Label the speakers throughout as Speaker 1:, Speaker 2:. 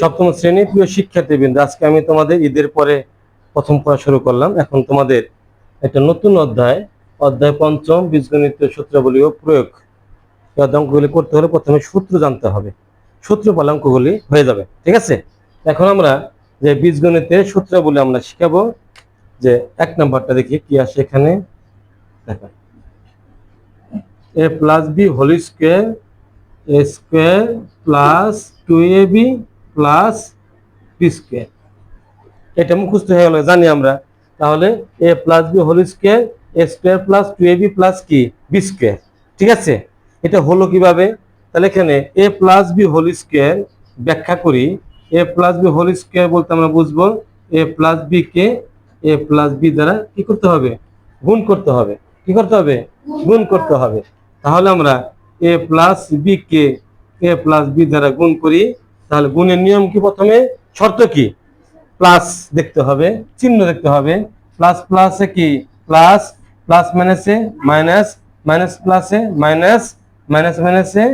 Speaker 1: সপ্তম শ্রেণি প্রিয় শিক্ষার্থীবৃন্দ, আজকে আমি তোমাদের ঈদের পরে প্রথম পড়া শুরু করলাম। এখন তোমাদের একটা নতুন অধ্যায় অধ্যায় পঞ্চম, বীজগণিত সূত্রাবলী ও প্রয়োগ। অঙ্কগুলি করতে হলে প্রথমে সূত্র জানতে হবে। সূত্র পালে অঙ্কগুলি হয়ে যাবে, ঠিক আছে? এখন আমরা যে বীজগণিতের সূত্রাবলী আমরা শিখাবো, যে এক নাম্বারটা দেখি কি আসে এখানে। দেখো। A plus b whole square, a square plus two a b plus b square. এটা মুখস্থ হয়ে গেল, জানি আমরা। তাহলে a plus b whole square, a square plus two a b plus কি? B square. ঠিক আছে? এটা হলো কীভাবে? তাহলে এখানে a plus b whole square ব্যাখ্যা করি। A plus b whole square বলতে আমরা বুঝব, এ প্লাস বি কে এ প্লাস বি দ্বারা কি করতে হবে? গুণ করতে হবে। কি করতে হবে? গুণ করতে হবে। তাহলে আমরা এ প্লাস বি কে এ প্লাস বি দ্বারা গুণ করি, তাহলে গুণের নিয়ম কি প্রথমে? শর্ত কি? প্লাস দেখতে হবে, চিহ্ন দেখতে হবে। প্লাস প্লাসে কি? প্লাস প্লাস মাইনাসে মাইনাস মাইনাস প্লাসে মাইনাস মাইনাস মাইনাসে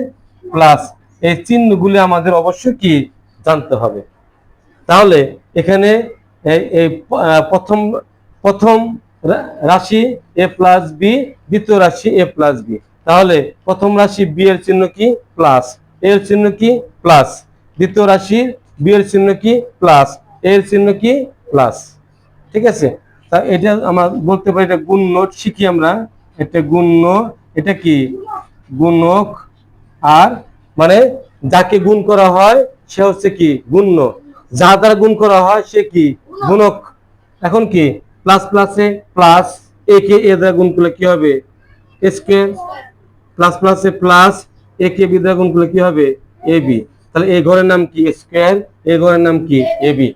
Speaker 1: প্লাস এই চিহ্নগুলি আমাদের অবশ্যই কি? জানতে হবে। তাহলে এখানে এই প্রথম প্রথম রাশি এ প্লাস বি দ্বিতীয় রাশি এ প্লাস বি তাহলে প্রথম রাশি বি এর চিহ্ন কি? প্লাস এর চিহ্ন কি? প্লাস দ্বিতীয় রাশি বি এর চিহ্ন কি? প্লাস এর চিহ্ন কি? প্লাস ঠিক আছে? তা এটা আমরা বলতে পারি, এটা গুণ নোট শিখি আমরা। এটা গুণ এটা কি? গুণক। আর মানে যাকে গুণ করা হয়, সে হচ্ছে কি? গুণ্য যা দ্বারা গুণ করা হয়, সে কি? গুণক। এখন কি? প্লাস প্লাসে প্লাস এ কে এ দ্বারা গুণ করলে কি হবে? স্কোয়ার প্লাস প্লাসে প্লাস এ কে বি গুণ করলে কি হবে? A b. তাহলে এই ঘরের নাম কি? স্কোয়ার। এই ঘরের নাম কি? A b.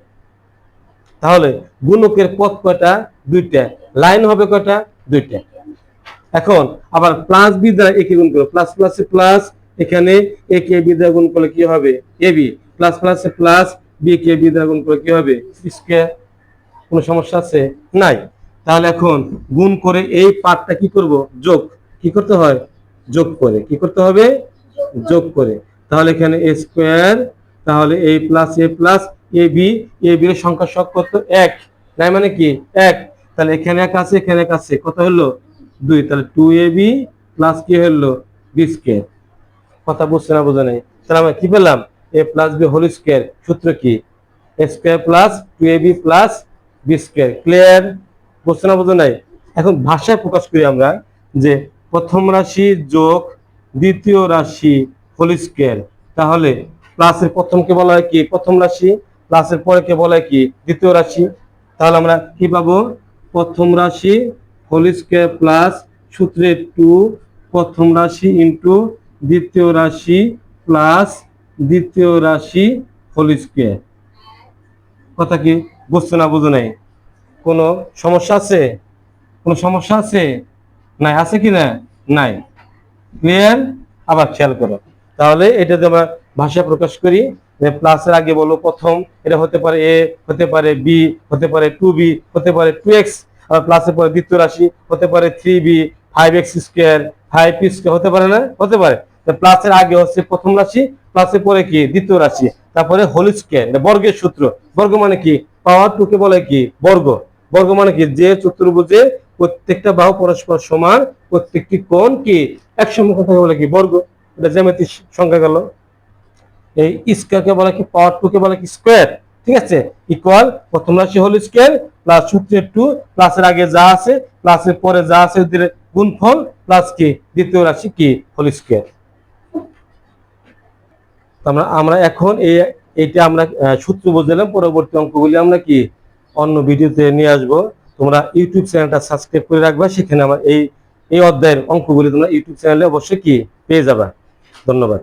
Speaker 1: তাহলে গুণকের পথ কয়টা? দুইটা। লাইন হবে কয়টা? দুইটা। এখন আবার প্লাস বি দ্বারা একে গুণ করো প্লাস প্লাসে প্লাস এখানে এ কে বি গুণ করলে কি হবে? A b. প্লাস প্লাসে প্লাস বি কে বি গুণ করলে কি হবে? স্কোয়ার। কোনো সমস্যা আছে? নাই। তাহলে এখন গুণ করে এই পার্টটা কি করব? যোগ। কি করতে হয়? যোগ করে। কি করতে হবে? যোগ করে। তাহলে এখানে এ স্কোয়ার তাহলে a plus a plus a b a b এর সংখ্যা সব কত? এক। নাই মানে কি? এক। তাহলে এখানে এক আছে, এখানে এক আছে। কত হলো? দুই। তাহলে টু এ বি প্লাস কি হলো? বি স্কোয়ার কথা বুঝছে না, বোঝা নাই। তাহলে আমরা কি পেলাম? A plus b whole square সূত্র কি? A square plus two a b plus b square clear বুঝছে না, বোঝা নাই? এখন ভাষায় প্রকাশ করি আমরা যে প্রথম রাশি যোগ দ্বিতীয় রাশি হোল স্কোয়ার তাহলে প্লাসের প্রথমকে বলা হয় কি? প্রথম রাশি। প্লাসের পরেকে বলা হয় কি? দ্বিতীয় রাশি। তাহলে আমরা কি পাবো? প্রথম রাশি হোল স্কোয়ার প্লাস সূত্রে টু প্রথম রাশি ইন্টু দ্বিতীয় রাশি প্লাস দ্বিতীয় রাশি হোল স্কোয়ার কথা কি? বুঝছ না বুঝো নাই? কোনো সমস্যা আছে? কোনো সমস্যা আছে? নাই, আছে কি না? নাই। ক্লিয়ার আবার খেয়াল করো। তাহলে এটা আমরা ভাষা প্রকাশ করি প্লাসের আগে বলো প্রথম, এটা হতে পারে এ হতে পারে বি হতে পারে টু বি হতে পারে টু এক্স আবার প্লাসের পরে দ্বিতীয় রাশি, হতে পারে three b five x square five p square হতে পারে না? হতে পারে। প্লাসের আগে হচ্ছে প্রথম রাশি প্লাসের পরে কি? দ্বিতীয় রাশি। তারপরে হোল স্কোয়ার বর্গের সূত্র। বর্গ মানে কি? পাওয়ার টু কে বলে কি? বর্গ। বর্গ মানে কি? যে চতুর্ভুজে প্রত্যেকটা বাহু পরস্পর সমান, প্রত্যেকটি কোণ কি? একসঙ্গে কথা বলে কি? বর্গ। এটা জ্যামিতিক সংখ্যা গেল। এই স্কোয়ারকে বলে কি? পাওয়ার টু কে বলে কি? স্কোয়ার ঠিক আছে? ইকুয়াল প্রথম রাশি হোল স্কোয়ার প্লাস সূত্রের টু প্লাসের আগে যা আছে প্লাসের পরে যা আছে ওদের গুণফল প্লাস কি? দ্বিতীয় রাশি কি? হোল স্কোয়ার আমরা আমরা এখন এই, এইটা আমরা সূত্র বুঝলাম। পরবর্তী অঙ্কগুলি আমরা কি? অন্য ভিডিওতে নিয়ে আসব। তোমরা ইউটিউব চ্যানেলটা সাবস্ক্রাইব করে রাখবা। সেখানে আমার এই এই অধ্যায়ের অঙ্কগুলি তোমরা ইউটিউব চ্যানেলে অবশ্যই কি পেয়ে যাবা। ধন্যবাদ।